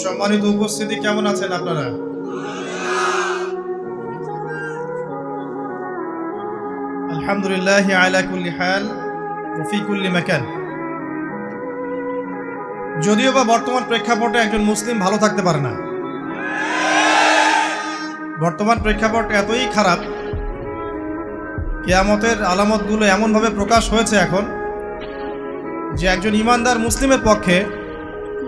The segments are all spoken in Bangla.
সম্মানিত উপস্থিতি কেমন আছেন আপনারা? আলহামদুলিল্লাহ আলা কুল্লি হাল ওফি কুল্লি মাকান। যদিও বা বর্তমান প্রেক্ষাপটে একজন মুসলিম ভালো থাকতে পারে না। বর্তমান প্রেক্ষাপট এতই খারাপ, কেয়ামতের আলামতগুলো এমনভাবে প্রকাশ হয়েছে এখন যে একজন ইমানদার মুসলিমের পক্ষে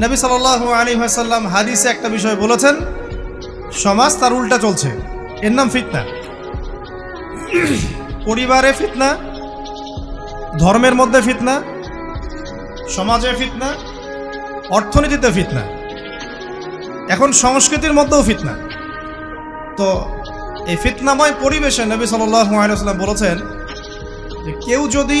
নবী সাল আলী সাল্লাম হাদিসে একটা বিষয় বলেছেন, সমাজ তার উল্টা চলছে। এর নাম ফিতনা। পরিবারে ফিতনা, ধর্মের মধ্যে ফিতনা, সমাজে ফিতনা, অর্থনীতিতে ফিতনা। এখন সংস্কৃতির মধ্যেও ফিতনা। তো এই ফিতনাময় পরিবেশে নবী সাল্লাম বলেছেন যে কেউ যদি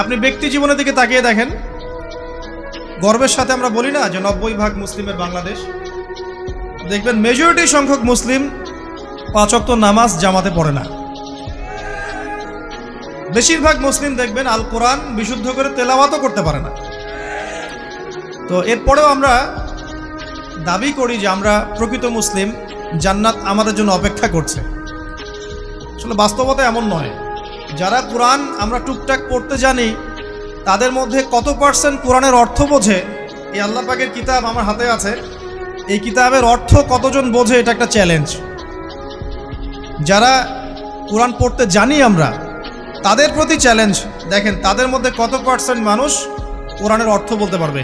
আপনি ব্যক্তি জীবনের দিকে তাকিয়ে দেখেন। গর্বের সাথে আমরা বলি না যে নব্বই ভাগ মুসলিমের বাংলাদেশ। দেখবেন মেজরিটি সংখ্যক মুসলিম পাঁচক্ত নামাজ জামাতে পড়ে না। বেশিরভাগ মুসলিম দেখবেন আল কোরআন বিশুদ্ধ করে তেলাওয়াতও করতে পারে না। তো এরপরেও আমরা দাবি করি যে আমরা প্রকৃত মুসলিম, জান্নাত আমাদের জন্য অপেক্ষা করছে। আসলে বাস্তবতা এমন নয়। যারা কোরআন আমরা টুকটাক পড়তে জানি, তাদের মধ্যে কত পার্সেন্ট কোরআনের অর্থ বোঝে? এই আল্লাহ পাকের কিতাব আমার হাতে আছে। এই কিতাবের অর্থ কতজন বোঝে, এটা একটা চ্যালেঞ্জ যারা কোরআন পড়তে জানি আমরা, তাদের প্রতি চ্যালেঞ্জ দেখেন, তাদের মধ্যে কত পার্সেন্ট মানুষ কোরআনের অর্থ বলতে পারবে?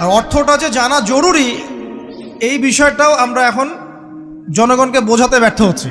আর অর্থটা যে জানা জরুরি, এই বিষয়টাও আমরা এখন জনগণকে বোঝাতে ব্যর্থ হচ্ছি।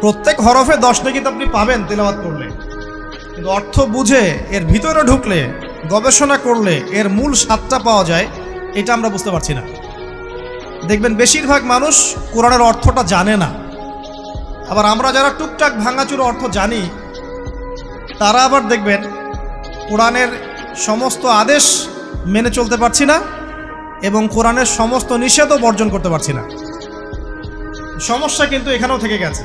প্রত্যেক হরফে দশ নেকি তো আপনি পাবেন তেলাওয়াত করলে। কিন্তু অর্থ বুঝে, এর ভিতরে ঢুকলে, গবেষণা করলে, এর মূল স্বাদটা পাওয়া যায়, এটা আমরা বুঝতে পারছি না। দেখবেন বেশিরভাগ মানুষ কোরআনের অর্থটা জানে না। আবার আমরা যারা টুকটাক ভাঙাচুর অর্থ জানি, তারা আবার দেখবেন কোরআনের সমস্ত আদেশ মেনে চলতে পারছি না এবং কোরআনের সমস্ত নিষেধও বর্জন করতে পারছি না। সমস্যা কিন্তু এখানেও থেকে গেছে।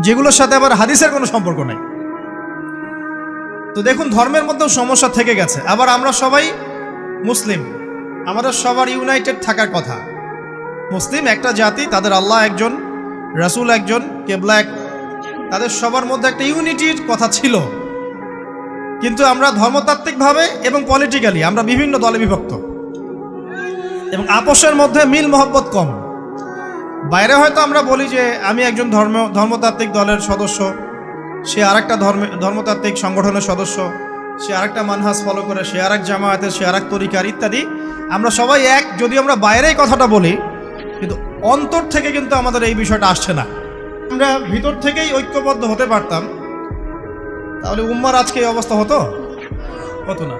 যেগুলোর সাথে আবার হাদিসের কোনো সম্পর্ক নাই। তো দেখুন, ধর্মের মধ্যেও সমস্যা থেকে গেছে। আবার আমরা সবাই মুসলিম। আমাদের সবার ইউনাইটেড থাকার কথা। মুসলিম একটা জাতি, তাদের আল্লাহ একজন, রাসূল একজন, কেবলা এক তাদের সবার মধ্যে একটা ইউনিটির কথা ছিল। কিন্তু আমরা ধর্মতাত্ত্বিকভাবে এবং পলিটিক্যালি আমরা বিভিন্ন দলে বিভক্ত। এবং আপোষের মধ্যে মিল মহব্বত কম। বাইরে হয়তো আমরা বলি যে আমি একজন ধর্ম, ধর্মতাত্ত্বিক দলের সদস্য, সে আরেকটা ধর্মে, ধর্মতাত্ত্বিক সংগঠনের সদস্য, সে আরেকটা মানহাস ফলো করে, সে আরেক জামায়াতের, সে আরেক তরিকার ইত্যাদি। আমরা সবাই এক যদি আমরা বাইরেই কথাটা বলি, কিন্তু অন্তর থেকে কিন্তু আমাদের এই বিষয়টা আসছে না। আমরা ভিতর থেকেই ঐক্যবদ্ধ হতে পারতাম। তাহলে উম্মার আজকে এই অবস্থা হতো? হতো না।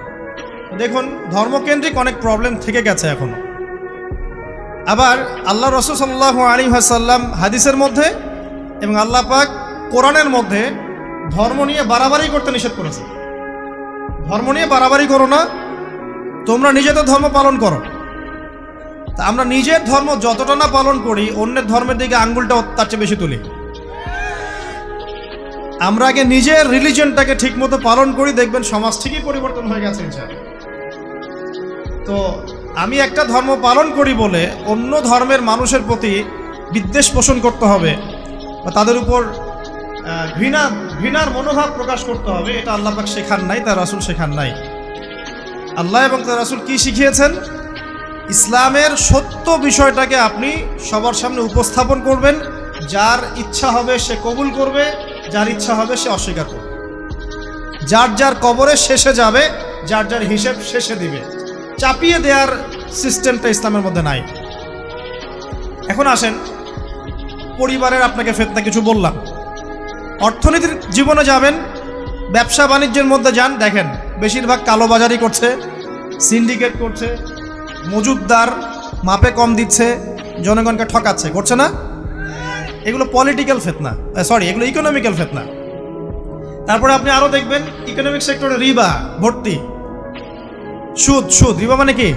দেখুন, ধর্মকেন্দ্রিক অনেক প্রবলেম থেকে গেছে এখনও। আবার আল্লাহ রসুল সাল্লাহ আলী হাসাল্লাম হাদিসের মধ্যে এবং আল্লাহ পাক কোরআনের মধ্যে ধর্ম নিয়ে বাড়াবাড়ি করতে নিষেধ করেছে। ধর্ম নিয়ে বাড়াবাড়ি করো না, তোমরা নিজেদের ধর্ম পালন করো। তা আমরা নিজের ধর্ম যতটা না পালন করি, অন্যের ধর্মের দিকে আঙ্গুলটা তার চেয়ে বেশি তুলি। আমরা আগে নিজের রিলিজনটাকে ঠিকমতো পালন করি, দেখবেন সমাজ ঠিকই পরিবর্তন হয়ে গেছে। তো আমি একটা ধর্ম পালন করি বলে অন্য ধর্মের মানুষের প্রতি বিদ্বেষ পোষণ করতে হবে বা তাদের উপর ঘৃণা, ঘৃণার মনোভাব প্রকাশ করতে হবে, এটা আল্লাহ পাক শেখান নাই, তার রাসুল শেখান নাই। আল্লাহ এবং তার রাসুল কি শিখিয়েছেন? ইসলামের সত্য বিষয়টাকে আপনি সবার সামনে উপস্থাপন করবেন, যার ইচ্ছা হবে সে কবুল করবে, যার ইচ্ছা হবে সে অস্বীকার করবে। যার যার কবরে শেষে যাবে, যার যার হিসেব শেষে দিবে। চাপিয়ে দেওয়ার সিস্টেমটা ইসলামের মধ্যে নাই। এখন আসেন, পরিবারের আপনাকে ফেতনা কিছু বললাম। অর্থনীতির জীবনে যাবেন, ব্যবসা বাণিজ্যের মধ্যে যান, দেখেন, বেশিরভাগ কালোবাজারি করছে সিন্ডিকেট করছে মজুদদার মাপে কম দিচ্ছে, জনগণকে ঠকাচ্ছে, করছে না? এগুলো পলিটিক্যাল ফেতনা সরি এগুলো ইকোনমিক্যাল ফেতনা। তারপরে আপনি আরও দেখবেন ইকোনমিক সেক্টরে রিবা ভর্তি। সুদ সুদ, রিবা মানে কি?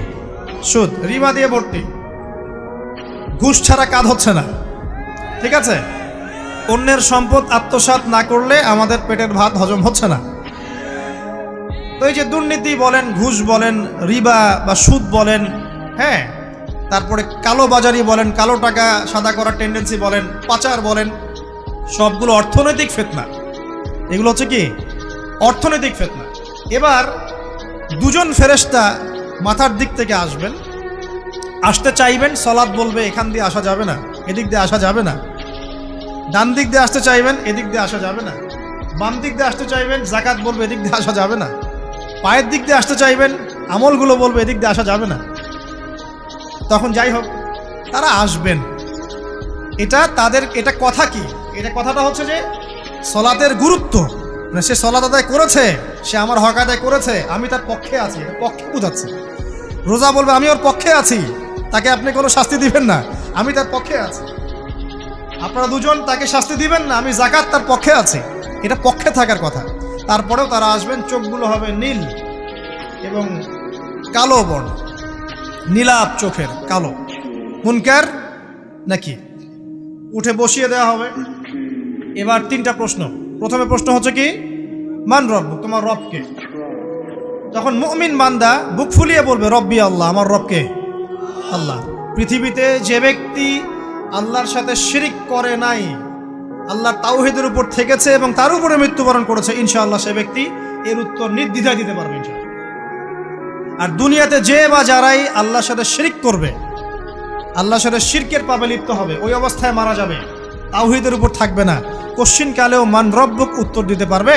সুদ, রিবা দিয়ে ভর্তি। ঘুষ ছাড়া কাজ হচ্ছে না। ঠিক আছে? অন্যের সম্পদ আত্মসাৎ না করলে আমাদের পেটের ভাত হজম হচ্ছে না। তো এই যে দুর্নীতি বলেন, ঘুষ বলেন, রিবা বা সুদ বলেন হ্যাঁ? তারপরে কালো বাজারি বলেন, কালো টাকা সাদা করার টেন্ডেন্সি বলেন, পাচার বলেন, সবগুলো অর্থনৈতিক ফেতনা। এগুলো হচ্ছে কি? অর্থনৈতিক ফেতনা। এবার দুজন ফেরেশতা মাথার দিক থেকে আসবেন। আসতে চাইবেন সলাদ বলবে, এখান দিয়ে আসা যাবে না, এদিক দিয়ে আসা যাবে না। ডান দিক দিয়ে আসতে চাইবেন, এদিক দিয়ে আসা যাবে না। বাম দিক দিয়ে আসতে চাইবেন জাকাত বলবে, এদিক দিয়ে আসা যাবে না। পায়ের দিক দিয়ে আসতে চাইবেন, আমলগুলো বলবে, এদিক দিয়ে আসা যাবে না। তখন যাই হোক, তারা আসবেন। এটা তাদের, এটা কথা কি? এটা কথাটা হচ্ছে যে, সলাতের গুরুত্ব। মানে সে সলাত আদায় করেছে সে আমার হক আদায় করেছে, আমি তার পক্ষে আছি পক্ষে বোঝাচ্ছে। রোজা বলবে, আমি ওর পক্ষে আছি। তাকে আপনি কোনো শাস্তি দিবেন না, আমি তার পক্ষে আছি। আপনারা দুজন তাকে শাস্তি দিবেন না, আমি জাকাত তার পক্ষে আছি। এটা পক্ষে থাকার কথা। তারপরেও তারা আসবেন, চোখগুলো হবে নীল এবং কালো বর্ণ। নীলাপ চোখের, কালো। মুনকার নাকি? উঠে বসিয়ে দেওয়া হবে। এবার তিনটা প্রশ্ন। প্রথমে প্রশ্ন হচ্ছে কি? মান রব, তোমার রবকে তখন মুমিন বান্দা বুক ফুলিয়ে বলবে, রব্বি আল্লাহ, আমার রবকে আল্লাহ, পৃথিবীতে যে ব্যক্তি আল্লাহর সাথে শিরিক করে নাই, আল্লাহ তাওহিদের উপর থেকেছে এবং তার উপরে মৃত্যুবরণ করেছে, ইনশাআল্লাহ সে ব্যক্তি এর উত্তর নির্দ্বিধায় দিতে পারবে আর দুনিয়াতে যে বা যারাই আল্লাহর সাথে শিরিক করবে, আল্লাহর সাথে শিরকের পাবে লিপ্ত হবে, ওই অবস্থায় মারা যাবে, তাওহিদের উপর থাকবে না। কোশ্চিন কালেও মান রব্বক উত্তর দিতে পারবে?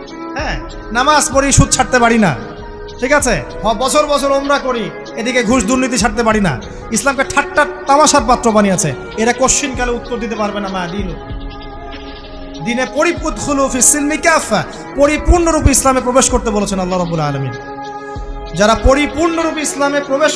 হ্যাঁ নামাজ পড়ি, সুদ ছাড়তে পারি না। ঠিক আছে? বছর বছর ওমরা করি, এদিকে ঘুষ দুর্নীতি ছাড়তে পারি না। ইসলামকে ঠাট্টা তামাশার পাত্র বানিয়েছে। এরা কোশ্চিন কালে উত্তর দিতে পারবে না, মা, দিন। দিনে পরিপূর্ণরূপে ইসলামে প্রবেশ করতে বলেছেন আল্লাহ রবুল্লা যারা পরিপূর্ণরূপে ইসলামে প্রবেশ